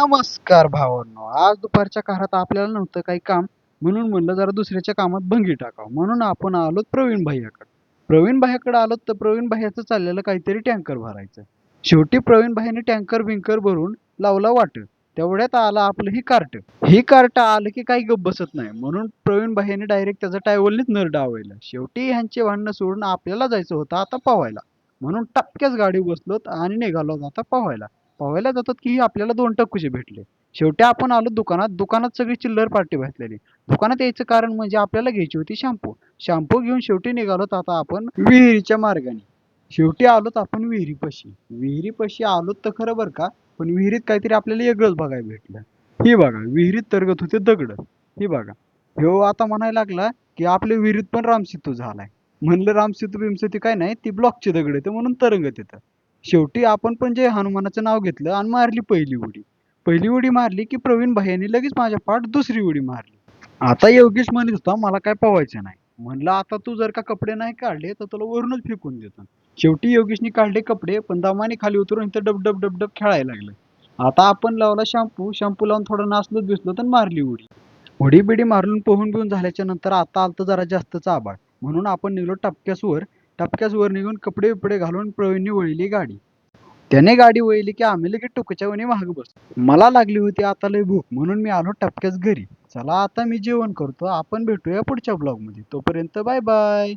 नमस्कार भावांनो. आज दुपारच्या काळात आपल्याला नव्हतं काही काम म्हणून म्हणलं जरा दुसऱ्याच्या कामात भंगी टाकावं. म्हणून आपण आलो प्रवीण भैयाकडे प्रवीण भैयाकडे आलो तर प्रवीण भैयाचं चाललेलं काहीतरी टँकर भरायचं. शेवटी प्रवीण भाईने टँकर बिंकर भरून लावला वाट. तेवढ्यात आलं आपलं ही कार्ट. ही कार्ट आलं की काही गप बसत नाही. म्हणून प्रवीण भाईने डायरेक्ट त्याचं टायवलनीच नर डावलं शेवटी ह्यांचे भांडणं सोडून आपल्याला जायचं होतं आता पवायला म्हणून टपक्याच गाडी बसलोत आणि निघालो आता पवायला पोहायला जातात की आपल्याला दोन टक्कूचे भेटले. शेवटी आपण आलो दुकानात दुकानात सगळी चिल्लर पार्टी बसलेली. दुकानात यायचं कारण म्हणजे आपल्याला घ्यायची होती शॅम्पू शॅम्पू घेऊन शेवटी निघालोत आता आपण विहिरीच्या मार्गाने. शेवटी आलोत आपण विहिरीपाशी. विहिरीपाशी आलोत तर खरं बरं का पण विहिरीत काहीतरी आपल्याला वेगळंच बघायला भेटलं. ही बघा विहिरीत तरगत होते दगड. ही बघा. ह्यो आता म्हणायला लागला की आपल्या विहिरीत पण रामसेतू झालाय. म्हणलं रामसेतू बिमसेतू काय नाही ती ब्लॉकची दगड येते म्हणून तरंगत येतं. शेवटी आपण पण जे हनुमानाचं नाव घेतलं आणि मारली पहिली उडी. पहिली उडी मारली की प्रवीण भाईयांनी लगेच माझ्या पाठ दुसरी उडी मारली. आता योगेश म्हणत होता मला काय पवायचं नाही. म्हणलं आता तू जर का कपडे नाही काढले तर तुला वरूनच फेकून देतो. शेवटी योगेशने काढले कपडे पण दमाने खाली उतरून इथं डब डब डब डब खेळायला लागलं. आता आपण लावला शॅम्पू शॅम्पू लावून थोडं नाचलो दिसलो तर मारली उडी. उडी बिडी मारून पोहून बिहून झाल्याच्यानंतर आता आलतं जरा जास्तच आबाळ म्हणून आपण निघलो टपक्यासवर. टपक्याच टपक्यास वर निघून कपडे बिपडे घालून प्रवीणने वळली गाडी. त्याने गाडी वळली की आम्ही लगेच टोकाच्या वणी महाग बस मला लागली होती आता लय भूक म्हणून मी आलो टपक्याच घरी. चला आता मी जेवण करतो आपण भेटूया पुढच्या ब्लॉगमध्ये. तोपर्यंत बाय बाय